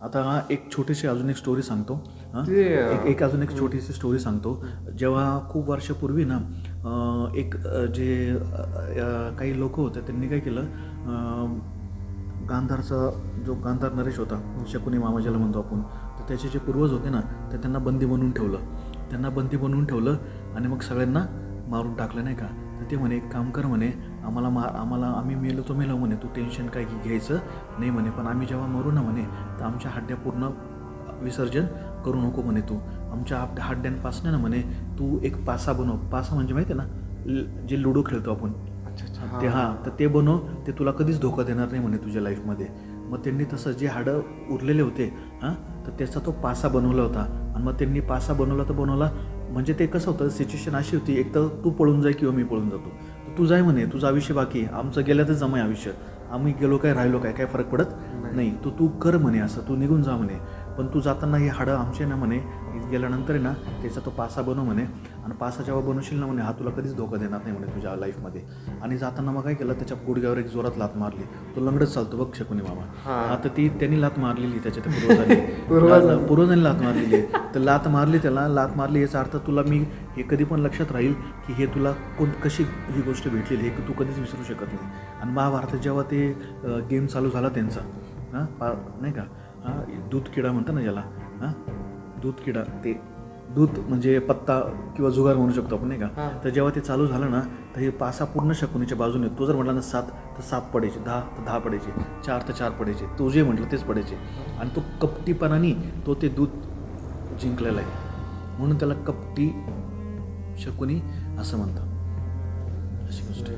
आता एक छोटीशी अजून एक स्टोरी सांगतो हां. एक एक अजून एक छोटीशी स्टोरी सांगतो. जेव्हा खूप वर्षापूर्वी ना एक जे काही लोक होते त्यांनी काय केलं गांधारचा जो गांधार नरेश होता शकुनी मामा ज्याला म्हणतो आपण तर त्याचे जे पूर्वज होते ना ते त्यांना बंदी बनवून ठेवलं. त्यांना बंदी बनवून ठेवलं आणि मग सगळ्यांना मारून टाकलं नाही का? तर ते म्हणे एक काम कर म्हणे आम्हाला मा आम्हाला आम्ही मेलो तो मेलो म्हणे तू टेन्शन काही घ्यायचं नाही म्हणे पण आम्ही जेव्हा मरू ना म्हणे तर आमच्या हड्ड्या पूर्ण विसर्जन करू नको म्हणे तू. आमच्या हड्ड्या हड्ड्यांपासून ना म्हणे तू एक पासा बनव. पासा म्हणजे माहिती आहे ना जे लुडो खेळतो आपण. अच्छा अच्छा. ते हां तर ते बनव ते तुला कधीच धोका देणार नाही म्हणे तुझ्या लाईफमध्ये. मग त्यांनी तसं जे हाडं उरलेले होते हां तर त्याचा तो पासा बनवला होता. आणि मग त्यांनी पासा बनवला तर बनवला म्हणजे ते कसं होतं सिच्युएशन अशी होती एक तर तू पळून जाय किंवा मी पळून जातो. तर तू जाय म्हणे तुझं आयुष्य बाकी. आमचं गेल्यातच जमाय आयुष्य. आम्ही गेलो काय राहिलो काय काय फरक पडत नाही. तू तू कर म्हणे असं. तू निघून जा म्हणे. पण तू जाताना हे हाडं आमचे ना म्हणे गेल्यानंतर ना त्याचा तो पासा बनव म्हणे. आणि पासा जेव्हा बनवशील ना म्हणे हा तुला कधीच धोका देणार नाही म्हणे तुझ्या लाईफमध्ये आणि जाताना मग काय केलं त्याच्या गुडघ्यावर एक जोरात लात मारली. तो लंगडत चालतो बघ शकुनी मामा. तर ती त्यांनी लात मारलेली त्याच्या त्या पूर्वजांनी. लात मारलेली. आहे तर लात मारली त्याला लात मारली याचा अर्थ तुला मी हे कधी पण लक्षात राहील की हे तुला कोण कशी ही गोष्ट भेटलेली हे तू कधीच विसरू शकत नाही. आणि महाभारतात जेव्हा ते गेम चालू झाला त्यांचा हां पा नाही का? हां दूध किडा म्हणतात ना ज्याला हां? दूध किडा ते दूध म्हणजे पत्ता किंवा जुगार म्हणू शकतो आपण नाही का. तर जेव्हा ते चालू झालं ना तर हे पासा पूर्ण शकुनीच्या बाजूने तो जर म्हटला ना सात तर सात पडायचे दहा तर दहा पडायचे चार तर चार पडायचे तो जे म्हटलं तेच पडायचे. आणि तो कपटीपणाने तो ते दूध जिंकलेला आहे. म्हणून त्याला कपटी शकुनी असं म्हणतात. अशी गोष्ट